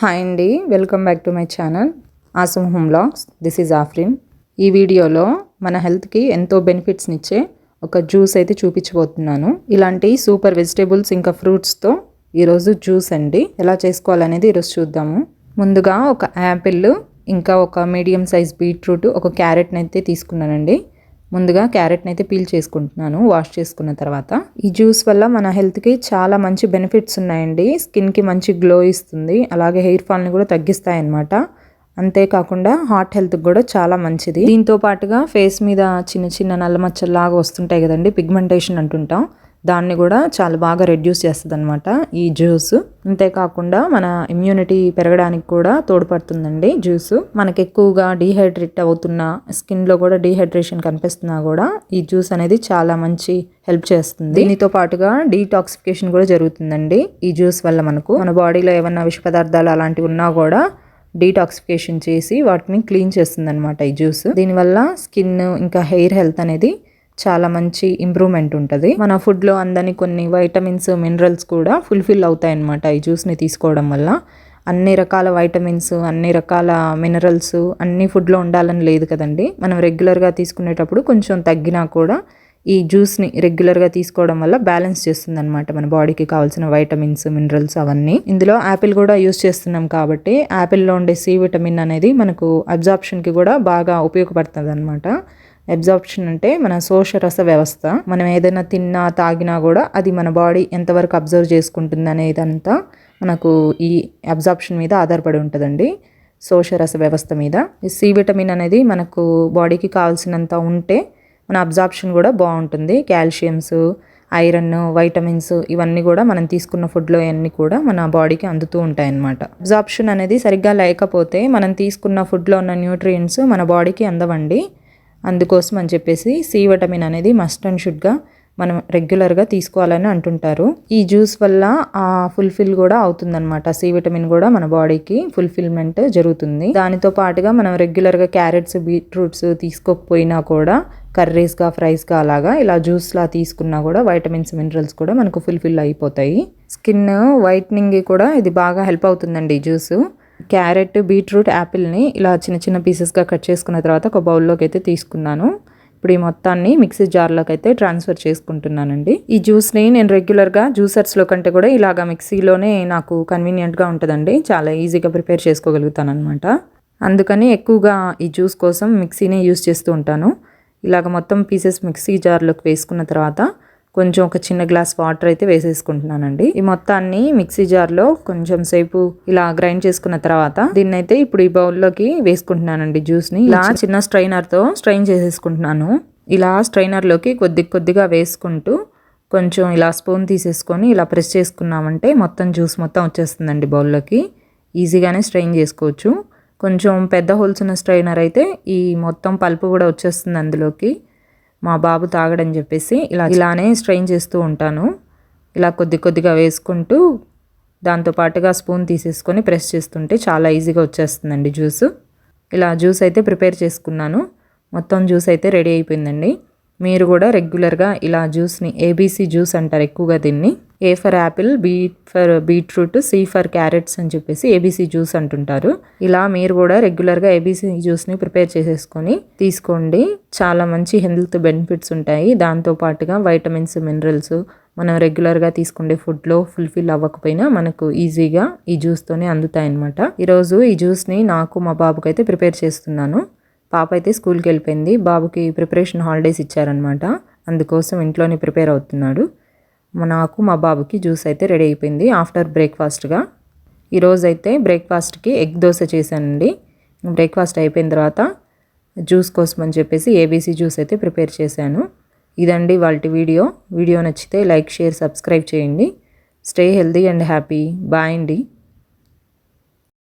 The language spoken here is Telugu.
హాయ్ అండి welcome back to my channel awesome home blogs. This is Afrin. ఈ వీడియోలో మన హెల్త్కి ఎంతో బెనిఫిట్స్నిచ్చే ఒక జ్యూస్ అయితే చూపించబోతున్నాను. ఇలాంటి సూపర్ వెజిటేబుల్స్ ఇంకా ఫ్రూట్స్తో ఈరోజు జ్యూస్ అండి. ఎలా చేసుకోవాలనేది ఈరోజు చూద్దాము. ముందుగా ఒక యాపిల్ ఇంకా ఒక మీడియం సైజ్ బీట్రూట్ ఒక క్యారెట్ని అయితే తీసుకున్నానండి. ముందుగా క్యారెట్ని అయితే పీల్ చేసుకుంటున్నాను వాష్ చేసుకున్న తర్వాత. ఈ జ్యూస్ వల్ల మన హెల్త్కి చాలా మంచి బెనిఫిట్స్ ఉన్నాయండి. స్కిన్కి మంచి గ్లో ఇస్తుంది. అలాగే హెయిర్ ఫాల్ని కూడా తగ్గిస్తాయి అన్నమాట అంతేకాకుండా హార్ట్ హెల్త్కి కూడా చాలా మంచిది. దీంతో పాటుగా ఫేస్ మీద చిన్న చిన్న నల్ల మచ్చల్లాగా వస్తుంటాయి కదండి పిగ్మెంటేషన్ అంటుంటాం. దాన్ని కూడా చాలా బాగా రెడ్యూస్ చేస్తుంది అనమాట ఈ జ్యూస్ అంతేకాకుండా మన ఇమ్యూనిటీ పెరగడానికి కూడా తోడ్పడుతుందండి జ్యూస్ మనకి ఎక్కువగా డీహైడ్రేట్ అవుతున్న స్కిన్లో కూడా డీహైడ్రేషన్ కనిపిస్తున్నా కూడా ఈ జ్యూస్ అనేది చాలా మంచి హెల్ప్ చేస్తుంది. దీనితో పాటుగా డీటాక్సిఫికేషన్ కూడా జరుగుతుందండి ఈ జ్యూస్ వల్ల మనకు. మన బాడీలో ఏమన్నా విష పదార్థాలు అలాంటివి ఉన్నా కూడా డీటాక్సిఫికేషన్ చేసి వాటిని క్లీన్ చేస్తుంది అనమాట ఈ జ్యూస్ దీనివల్ల స్కిన్ ఇంకా హెయిర్ హెల్త్ అనేది చాలా మంచి ఇంప్రూవ్మెంట్ ఉంటుంది. మన ఫుడ్లో అందని కొన్ని వైటమిన్స్ మినరల్స్ కూడా ఫుల్ఫిల్ అవుతాయి అన్నమాట ఈ జ్యూస్ని తీసుకోవడం వల్ల. అన్ని రకాల వైటమిన్స్ అన్ని రకాల మినరల్స్ అన్ని ఫుడ్లో ఉండాలని లేదు కదండి. మనం రెగ్యులర్గా తీసుకునేటప్పుడు కొంచెం తగ్గినా కూడా ఈ జ్యూస్ని రెగ్యులర్గా తీసుకోవడం వల్ల బ్యాలెన్స్ చేస్తుంది అనమాట మన బాడీకి కావాల్సిన వైటమిన్స్ మినరల్స్ అవన్నీ. ఇందులో యాపిల్ కూడా యూస్ చేస్తున్నాం కాబట్టి యాపిల్లో ఉండే సి విటమిన్ అనేది మనకు అబ్జార్ప్షన్కి కూడా బాగా ఉపయోగపడుతుంది అనమాట అబ్జార్ప్షన్ అంటే మన శోషరస వ్యవస్థ. మనం ఏదైనా తిన్నా తాగినా కూడా అది మన బాడీ ఎంతవరకు అబ్జర్వ్ చేసుకుంటుంది అనేదంతా మనకు ఈ అబ్జార్ప్షన్ మీద ఆధారపడి ఉంటుందండి. శోషరస వ్యవస్థ మీద. సి విటమిన్ అనేది మనకు బాడీకి కావాల్సినంత ఉంటే మన అబ్జార్ప్షన్ కూడా బాగుంటుంది. కాల్షియమ్స్ ఐరన్ వైటమిన్స్ ఇవన్నీ కూడా మనం తీసుకున్న ఫుడ్లో అన్నీ కూడా మన బాడీకి అందుతూ ఉంటాయన్నమాట. అబ్జార్ప్షన్ అనేది సరిగ్గా లేకపోతే మనం తీసుకున్న ఫుడ్లో ఉన్న న్యూట్రియంట్స్ మన బాడీకి అందవండి. అందుకోసం అని చెప్పేసి సి విటమిన్ అనేది మస్ట్ అండ్ షుడ్గా మనం రెగ్యులర్గా తీసుకోవాలని అంటుంటారు. ఈ జ్యూస్ వల్ల ఆ ఫుల్ఫిల్ కూడా అవుతుందన్నమాట. సి విటమిన్ కూడా మన బాడీకి ఫుల్ఫిల్మెంట్ జరుగుతుంది. దానితో పాటుగా మనం రెగ్యులర్గా క్యారెట్స్ బీట్రూట్స్ తీసుకోకపోయినా కూడా కర్రీస్గా ఫ్రైస్గా అలాగా ఇలా జ్యూస్లా తీసుకున్నా కూడా వైటమిన్స్ మినరల్స్ కూడా మనకు ఫుల్ఫిల్ అయిపోతాయి. స్కిన్ వైట్నింగ్ కూడా ఇది బాగా హెల్ప్ అవుతుందండి జ్యూస్ క్యారెట్ బీట్రూట్ యాపిల్ని ఇలా చిన్న చిన్న పీసెస్గా కట్ చేసుకున్న తర్వాత ఒక బౌల్లోకి అయితే తీసుకున్నాను. ఇప్పుడు ఈ మొత్తాన్ని మిక్సీ జార్లోకి అయితే ట్రాన్స్ఫర్ చేసుకుంటున్నానండి. ఈ జ్యూస్ని నేను రెగ్యులర్గా జ్యూసర్స్లో కంటే కూడా ఇలాగ మిక్సీలోనే నాకు కన్వీనియంట్గా ఉంటుందండి. చాలా ఈజీగా ప్రిపేర్ చేసుకోగలుగుతాను అనమాట అందుకని ఎక్కువగా ఈ జ్యూస్ కోసం మిక్సీనే యూస్ చేస్తూ ఉంటాను. ఇలాగ మొత్తం పీసెస్ మిక్సీ జార్లోకి వేసుకున్న తర్వాత కొంచెం ఒక చిన్న గ్లాస్ వాటర్ అయితే వేసేసుకుంటున్నానండి. ఈ మొత్తాన్ని మిక్సీ జార్లో కొంచెం సేపు ఇలా గ్రైండ్ చేసుకున్న తర్వాత దీన్ని అయితే ఇప్పుడు ఈ బౌల్లోకి వేసుకుంటున్నానండి జ్యూస్ని ఇలా చిన్న స్ట్రైనర్తో స్ట్రైన్ చేసేసుకుంటున్నాను. ఇలా స్ట్రైనర్లోకి కొద్ది కొద్దిగా వేసుకుంటూ కొంచెం ఇలా స్పూన్ తీసేసుకొని ఇలా ప్రెస్ చేసుకున్నామంటే మొత్తం జ్యూస్ మొత్తం వచ్చేస్తుందండి బౌల్లోకి ఈజీగానే స్ట్రెయిన్ చేసుకోవచ్చు. కొంచెం పెద్ద హోల్స్ ఉన్న స్ట్రైనర్ అయితే ఈ మొత్తం పల్పు కూడా వచ్చేస్తుంది అందులోకి. మా బాబు తాగడని చెప్పేసి ఇలా ఇలానే స్ట్రెయిన్ చేస్తూ ఉంటాను. ఇలా కొద్ది కొద్దిగా వేసుకుంటూ దాంతో పాటుగా స్పూన్ తీసేసుకొని ప్రెస్ చేస్తుంటే చాలా ఈజీగా వచ్చేస్తుందండి జ్యూస్. ఇలా జ్యూస్ అయితే ప్రిపేర్ చేసుకున్నాను. మొత్తం జ్యూస్ అయితే రెడీ అయిపోయిందండి. మీరు కూడా రెగ్యులర్గా ఇలా జ్యూస్ని ఏబీసీ జ్యూస్ అంటారు ఎక్కువగా దీన్ని. A for apple B for beetroot C for carrots అని చెప్పేసి ఏబీసీ జ్యూస్ అంటుంటారు. ఇలా మీరు కూడా రెగ్యులర్గా ఏబీసీ జ్యూస్ని ప్రిపేర్ చేసేసుకొని తీసుకోండి. చాలా మంచి హెల్త్ బెనిఫిట్స్ ఉంటాయి. దాంతో పాటుగా వైటమిన్స్ మినరల్స్ మనం రెగ్యులర్గా తీసుకునే ఫుడ్లో ఫుల్ఫిల్ అవ్వకపోయినా మనకు ఈజీగా ఈ జ్యూస్తోనే అందుతాయి అనమాట ఈరోజు ఈ జ్యూస్ని నాకు మా బాబుకి అయితే ప్రిపేర్ చేస్తున్నాను. పాప అయితే స్కూల్కి వెళ్ళిపోయింది. బాబుకి ప్రిపరేషన్ హాలిడేస్ ఇచ్చారనమాట అందుకోసం ఇంట్లోనే ప్రిపేర్ అవుతున్నాడు. నాకు మా బాబుకి జ్యూస్ అయితే రెడీ అయిపోయింది ఆఫ్టర్ బ్రేక్ఫాస్ట్గా. ఈరోజు అయితే బ్రేక్ఫాస్ట్కి ఎగ్ దోశ చేశానండి. బ్రేక్ఫాస్ట్ అయిపోయిన తర్వాత జ్యూస్ కోసం అని చెప్పేసి ఏబీసీ జ్యూస్ అయితే ప్రిపేర్ చేశాను. ఇదండి వాళ్ళ వీడియో. వీడియో నచ్చితే లైక్ షేర్ సబ్స్క్రైబ్ చేయండి. Stay healthy and happy. Bye అండి.